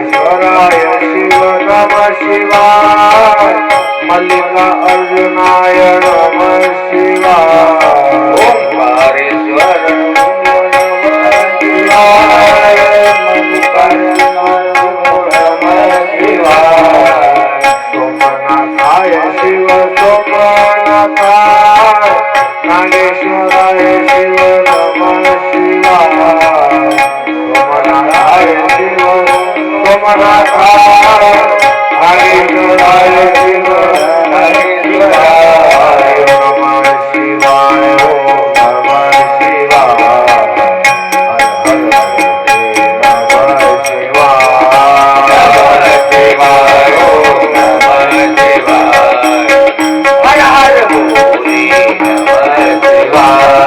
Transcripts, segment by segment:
शंकराय शिव नम शिवाय. मल्लिका अर्जुनाय नम Bye.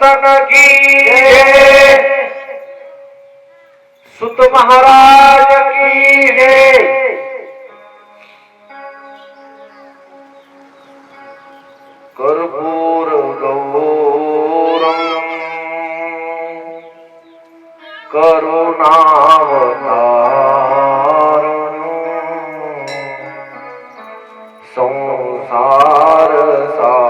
संतन की सुत महाराज की हे कर्पूर गौरम करुणावतार संसार सा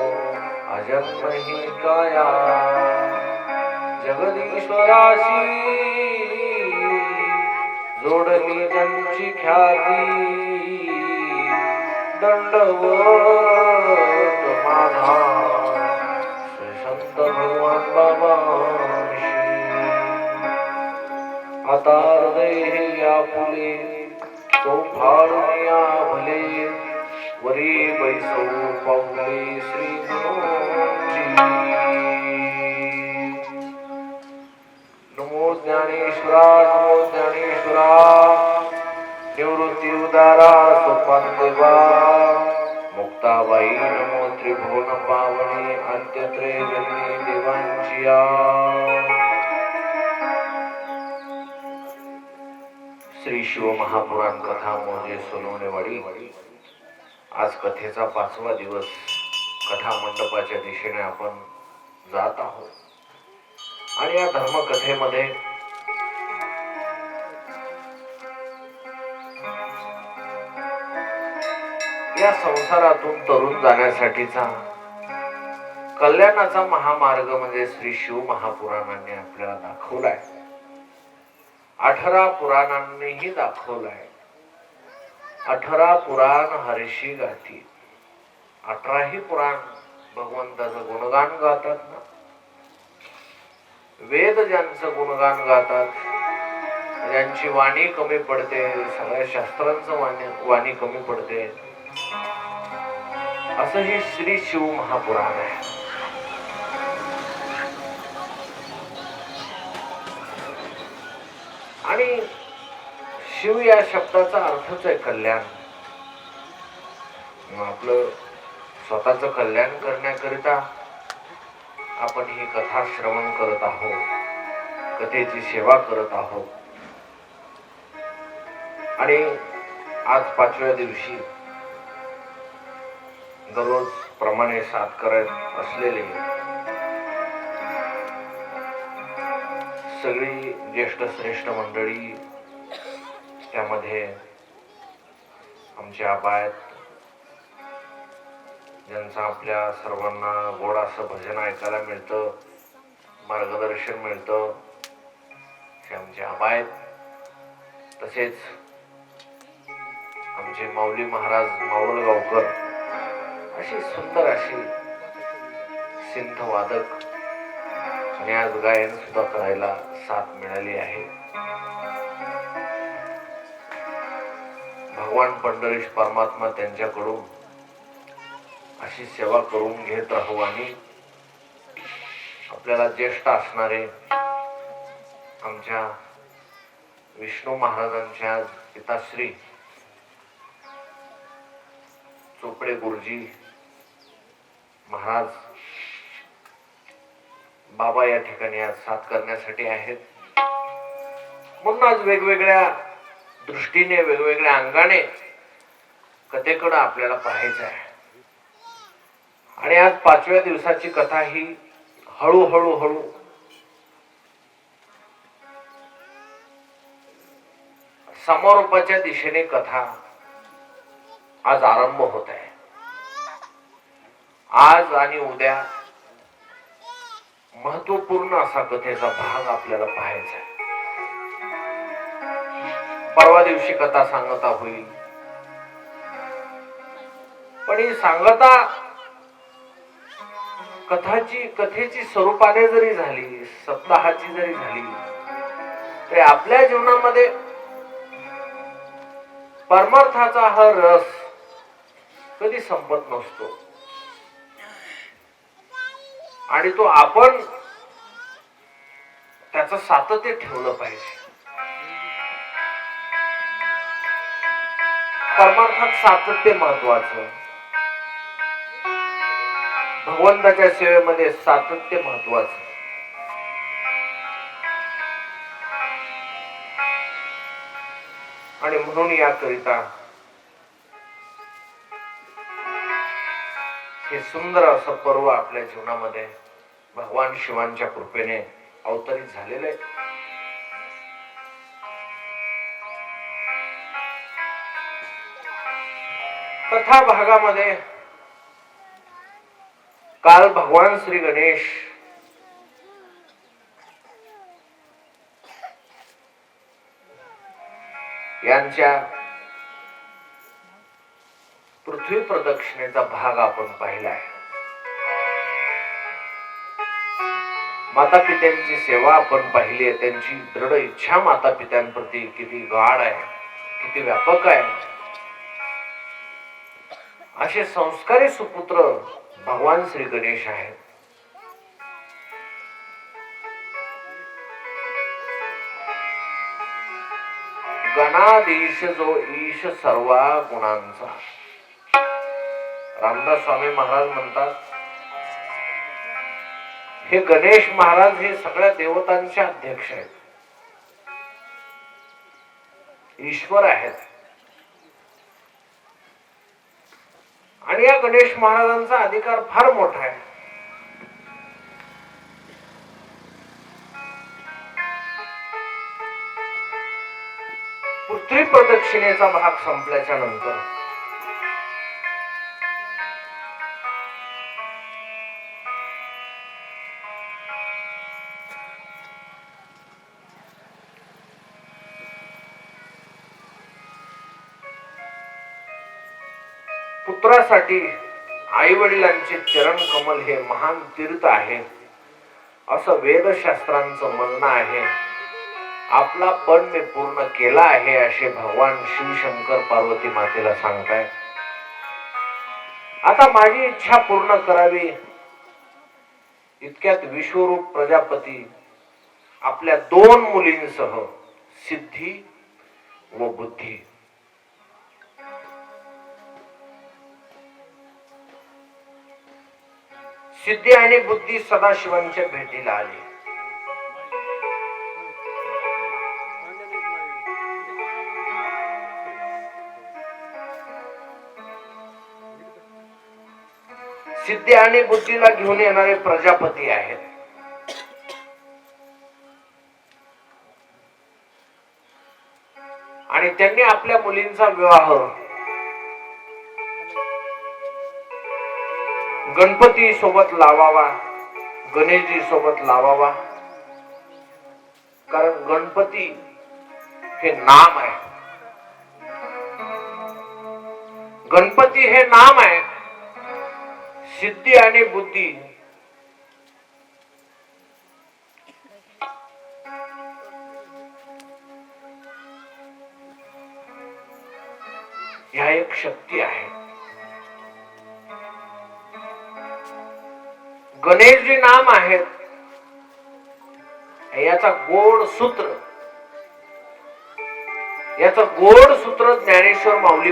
मंदिरी वसे माझा राया चरणाशी अर्पितो अजन्मही काया जगदीश्वराशी जोडली त्यांची ख्याती दंडवत माझा श्री संत भगवान बाबांशी आता हृदय हे या फुले तो फाळूया भले वरी बैसौ पाऊले श्री गुरूंची नमो ज्ञानेश्वरा नमो ज्ञानेश्वरा। निवृत्ती उदारा सोपान देवा मुक्ताबाई नमो त्रिभुवन पावनी अंत्यत्रे जननी देवांची या श्री शिव महापुराण कथा मोजे सोनवणेवाडी आज कथेचा पाचवा दिवस कथा मंडपाच्या दिशेने आपण जात आहोत. आणि या धर्मकथेमध्ये या संसारातून तरुण जाण्यासाठीचा कल्याणाचा महामार्ग म्हणजे श्री शिव महापुराणांनी आपल्याला दाखवलाय. अठरा पुराणांनीही दाखवलाय. अठरा पुराण हर्षी गाती. अठराही पुराण भगवंताचं गुणगान गातात ना. वेद ज्यांचं गुणगान गातात ज्यांची वाणी कमी पडते सगळ्या शास्त्रांचं वाणी वाणी कमी पडते. असं हे श्री शिव महापुराण आहे. शिव या शब्दाचा अर्थच आहे कल्याण. मग आपलं स्वतःच कल्याण करण्याकरिता आपण ही कथा श्रवण करत आहोत कथेची सेवा करत आहोत. आणि आज पाचव्या दिवशी दररोज प्रमाणे साथ करत असलेले सगळी ज्येष्ठ श्रेष्ठ मंडळी त्यामध्ये आमचे आबा आहेत ज्यांचं आपल्या सर्वांना गोड असं भजन ऐकायला मिळतं मार्गदर्शन मिळतं हे आमचे आबा आहेत तसेच आमचे माऊली महाराज माऊलगावकर अशी सुंदर अशी सिंथ वादक आणि आज गायन सुद्धा करायला साथ मिळाली आहे. भगवान पंढरीश परमात्मा त्यांच्याकडून अशी सेवा करून घेत राहू आणि आपल्याला ज्येष्ठ असणारे आमच्या विष्णू महाराजांच्या पिताश्री चोपडे गुरुजी महाराज बाबा या ठिकाणी आज साथ करण्यासाठी आहेत. म्हणून आज वेगवेगळ्या दृष्टीने वेगवेगळ्या अंगाने कथेकडं आपल्याला पाहायचं आहे. आणि आज पाचव्या दिवसाची कथा ही हळूहळू हळू समारोपाच्या दिशेने कथा आज आरंभ होत आहे. आज आणि उद्या महत्त्वपूर्ण असा कथेचा भाग आपल्याला पाहायचा आहे. परवा दिवशी कथा सांगता होईल. पण ही सांगता कथाची कथेची स्वरूपाने जरी झाली सप्ताहाची जरी झाली तरी आपल्या जीवनामध्ये परमार्थाचा हा रस कधी संपत नसतो. आणि तो आपण त्याच सातत्य ठेवलं पाहिजे. परमार्थात सातत्य महत्वाचं. भगवंताच्या सेवेमध्ये सातत्य महत्वाचं. आणि म्हणून याकरिता हे सुंदर असं पर्व आपल्या जीवनामध्ये भगवान शिवांच्या कृपेने अवतरित झालेलं आहे. चौथा भागामध्ये काल भगवान श्री गणेश यांच्या पृथ्वी प्रदक्षिणेचा भाग आपण पाहिलाय. माता पित्यांची सेवा आपण पाहिली आहे. त्यांची दृढ इच्छा माता पित्यांप्रती किती गाढ आहे किती व्यापक आहे. असे संस्कारी सुपुत्र भगवान श्री गणेश आहेत. गणाधीश जो ईश सर्वा गुणांचा. रामदास स्वामी महाराज म्हणतात हे गणेश महाराज हे सगळ्या देवतांचे अध्यक्ष आहेत. ईश्वर आहेत. या गणेश महाराजांचा अधिकार फार मोठा आहे. पृथ्वी प्रदक्षिणेचा भाग संपल्याच्या नंतर पुत्रासाठी आई वडिलांचे चरण कमल हे महान तीर्थ आहे. असं वेदशास्त्रांचं म्हणणं आहे. आपला पण मी पूर्ण केला आहे असे भगवान शिवशंकर पार्वती मातेला सांगताय आता माझी इच्छा पूर्ण करावी. इतक्यात विश्वरूप प्रजापती आपल्या दोन मुलींसह सिद्धी व बुद्धी. सिद्धी आणि बुद्धी सदाशिवांच्या भेटीला आली. सिद्धी आणि बुद्धीला घेऊन येणारे प्रजापती आहेत. आणि त्यांनी आपल्या मुलींचा विवाह गणपती सोबत लावावा गणेशजी सोबत लावावा. कारण गणपती हे नाम आहे. गणपती हे नाम आहे. सिद्धी आणि बुद्धी गणेशजी नाम आहेत याचा गोड सूत्र. याचं गोड सूत्र ज्ञानेश्वर माऊली